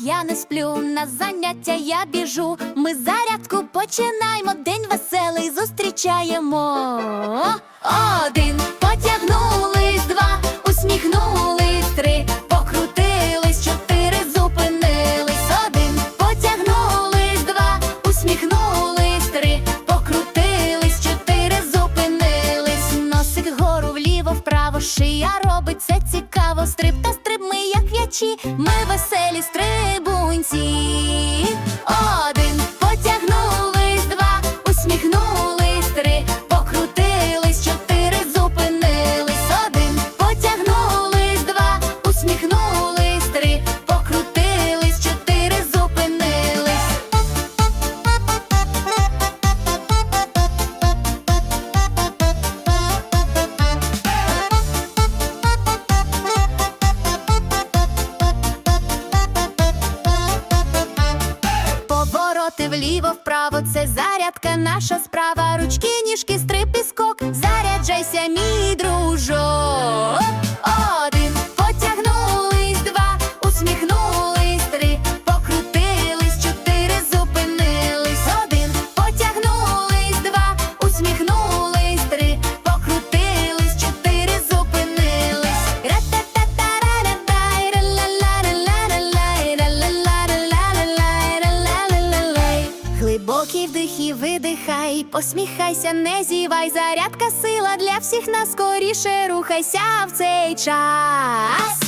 на заняття я біжу. Ми зарядку починаємо, день веселий зустрічаємо. Один потягнулись, два, усміхнулись, три, покрутились, чотири, зупинились. Один потягнулись, два, усміхнулись, три, покрутились, чотири, зупинились. Носик вгору, вліво, вправо, шия робить це цікаво. Стриб, ми веселі стрибунці. Повороти вліво, вправо, це зарядка, наша справа. Ручки, ніжки, стрип і Глибокий вдих і видихай, посміхайся, не зівай, зарядка сила для всіх нас. Скоріше рухайся в цей час.